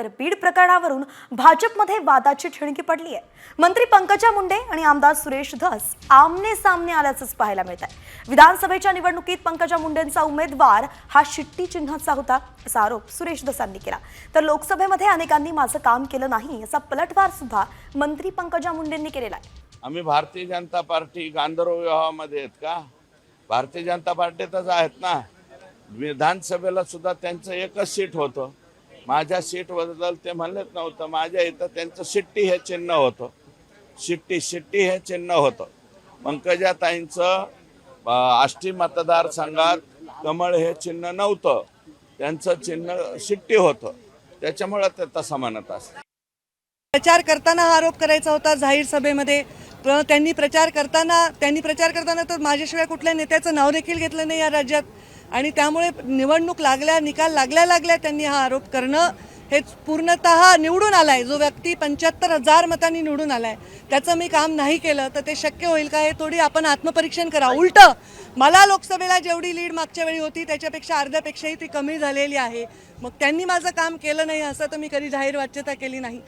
तर बीड प्रकरणावरून भाजपमध्ये वादाची ठिणगी पडली आहे मंत्री पंकजा मुंडे आणि आमदार सुरेश धस आमने सामने आल्याचंच पाहायला मिळत आहे विधानसभेच्या निवडणुकीत पंकजा मुंडेंचा उमेदवार हा शिट्टी चिन्हाचा होता असा आरोप सुरेश धसांनी केला. तर लोकसभेमध्ये अनेकांनी माझं काम केलं नाही असा पलटवार सुद्धा मंत्री पंकजा मुंडेंनी केलेला आहे. आम्ही भारतीय जनता पार्टी गांधर्व विवाहामध्ये आहेत का? भारतीय जनता पार्टीतच आहेत ना? विधानसभेला सुद्धा त्यांचं एकच सीट होतं. माझ्या सीट बदल ते म्हणलेच नव्हतं. माझ्या इथं त्यांचं शिट्टी हे चिन्ह होतं. शिट्टी शिट्टी हे चिन्ह होतं. पंकजाताईंचं आष्टी मतदारसंघात कमळ हे चिन्ह नव्हतं. त्यांचं चिन्ह शिट्टी होतं. त्याच्यामुळं ते तसं म्हणत असतं प्रचार करताना हा आरोप करायचा होता जाहीर सभेमध्ये. त्यांनी प्रचार करताना त्यांनी प्रचार करताना तर माझ्याशिवाय कुठल्या नेत्याचं नाव देखील घेतलं नाही या राज्यात. आणि त्यामुळे निवडणूक लागल्या निकाल लागल्या लागल्या त्यांनी हा आरोप करणं हे पूर्णतः निवडून आलाय. जो व्यक्ती पंच्याहत्तर हजार मतांनी निवडून आलाय त्याचं मी काम नाही केलं तर ते शक्य होईल का हे थोडी आपण आत्मपरीक्षण करा. उलट मला लोकसभेला जेवढी लीड मागच्या वेळी होती त्याच्यापेक्षा अर्ध्यापेक्षाही ती कमी झालेली आहे. मग त्यांनी माझं काम केलं नाही असं तर मी कधी जाहीर वाच्यता केली नाही.